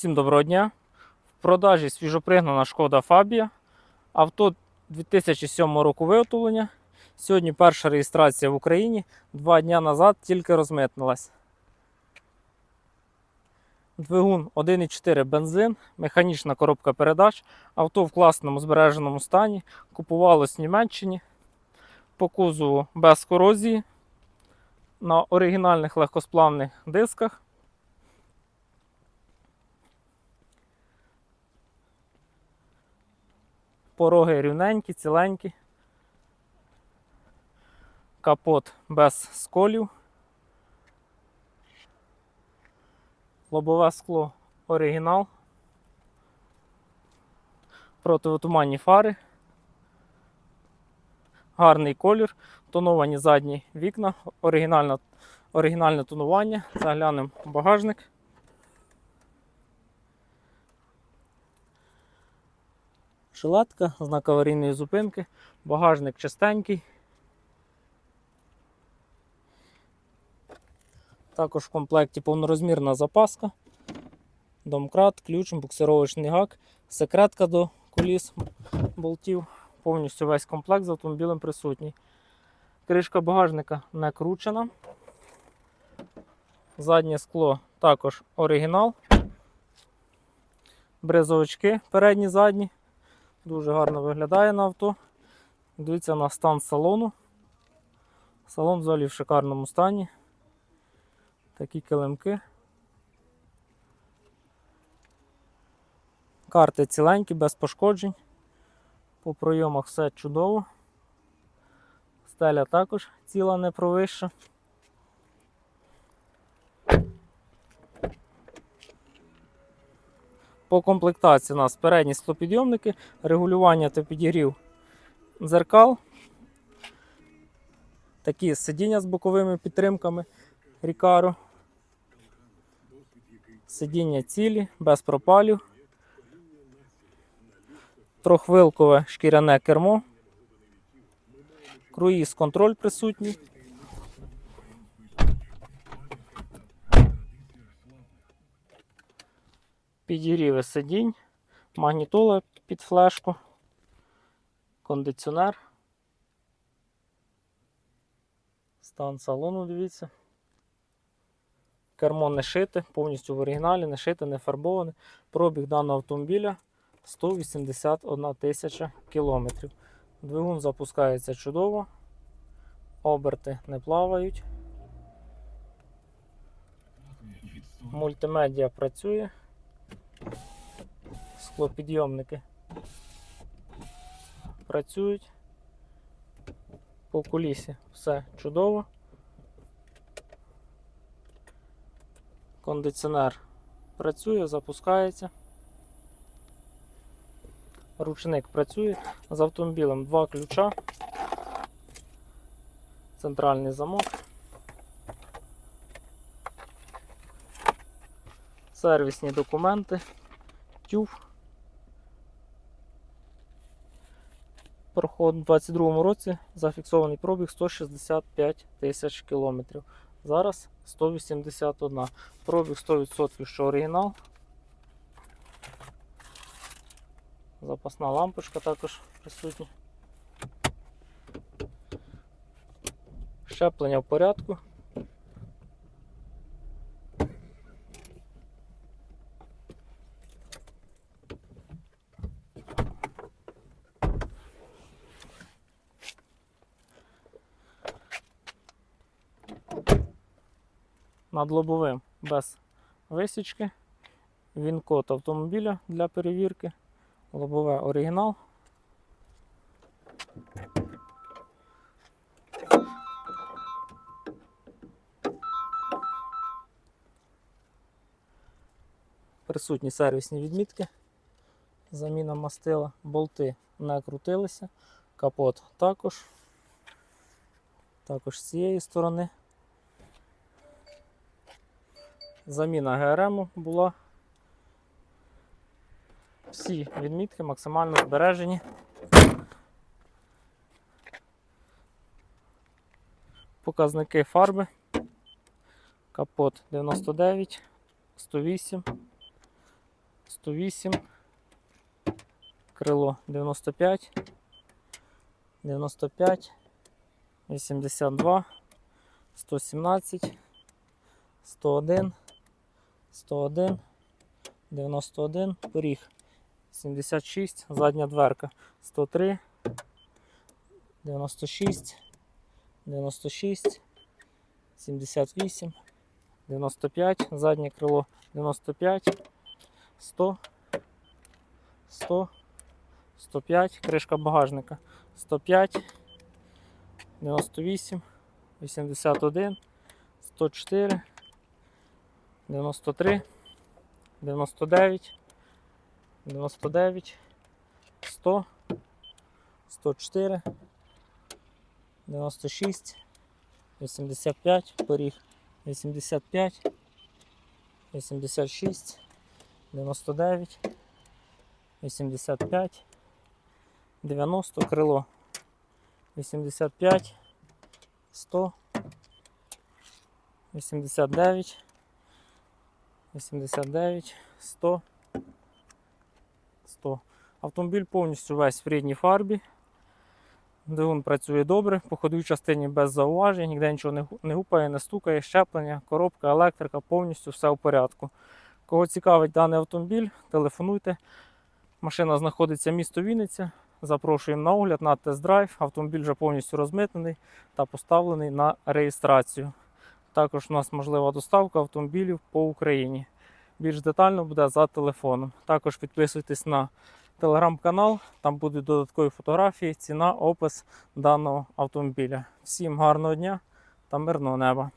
Всім доброго дня. В продажі свіжопригнана шкода Фабія. Авто 2007 року виготовлення. Сьогодні перша реєстрація в Україні. Два дні назад тільки розмитнилась. Двигун 1,4 бензин, механічна коробка передач. Авто в класному збереженому стані. Купувалось в Німеччині. По кузову без корозії. На оригінальних легкосплавних дисках. Пороги рівненькі, ціленькі. Капот без сколів. Лобове скло оригінал. Противотуманні фари. Гарний колір. Тоновані задні вікна, оригінальне, оригінальне тонування. Заглянемо багажник. Жилетка, знак аварійної зупинки, багажник чистенький. Також в комплекті повнорозмірна запаска, домкрат, ключ, буксировочний гак, секретка до коліс болтів. Повністю весь комплект з автомобілем присутній. Кришка багажника не кручена. Заднє скло також оригінал. Бризовички передні задні. Дуже гарно виглядає на авто. Дивіться на стан салону. Салон взагалі в шикарному стані. Такі килимки. Карти ціленькі, без пошкоджень. По пройомах все чудово. Стеля також ціла не провища. По комплектації у нас передні склопідйомники, регулювання та підігрів дзеркал. Такі сидіння з боковими підтримками Рікаро. Сидіння цілі, без пропалів. Трохвилкове шкіряне кермо. Круїз контроль присутній. Підігріви сидінь, магнітола під флешку, кондиціонер. Стан салону, дивіться. Кермо не шите, повністю в оригіналі, не шите, не фарбоване. Пробіг даного автомобіля 181 тисяча кілометрів. Двигун запускається чудово, оберти не плавають. Мультимедіа працює. Склопідйомники працюють. По кулісі все чудово. Кондиціонер працює, запускається. Ручник працює. З автомобілем два ключа. Центральний замок. Сервісні документи. ТЮФ. Проход у 2022 році зафіксований пробіг 165 тисяч кілометрів. Зараз 181. Пробіг 100% що оригінал. Запасна лампочка також присутня. Щеплення в порядку. Над лобовим без висічки. Він код автомобіля для перевірки. Лобове оригінал. Присутні сервісні відмітки. Заміна мастила, болти не крутилися, капот також. Також з цієї сторони. Заміна ГРМ була. Всі відмітки максимально збережені. Показники фарби. Капот 99, 108, 108, крило 95, 95, 82, 117, 101, 101, 91, поріг. 76, задня дверка. 103, 96, 96, 78, 95, заднє крило 95, 100, 100, 105, кришка багажника 105, 98, 81, 104, 93, 99, 99, 100, 104, 96, 85, поріг 85, 86, 99, 85, 90, крило 85, 100, 89, 89, 100, 100. Автомобіль повністю весь в рідній фарбі. Двигун працює добре, по ходовій частині без зауважень, ніде нічого не гупає, не стукає, щеплення, коробка, електрика, повністю все в порядку. Кого цікавить даний автомобіль, телефонуйте. Машина знаходиться місто Вінниця. Запрошуємо на огляд на тест-драйв. Автомобіль вже повністю розмитнений та поставлений на реєстрацію. Також у нас можлива доставка автомобілів по Україні. Більш детально буде за телефоном. Також підписуйтесь на телеграм-канал, там будуть додаткові фотографії, ціна, опис даного автомобіля. Всім гарного дня та мирного неба!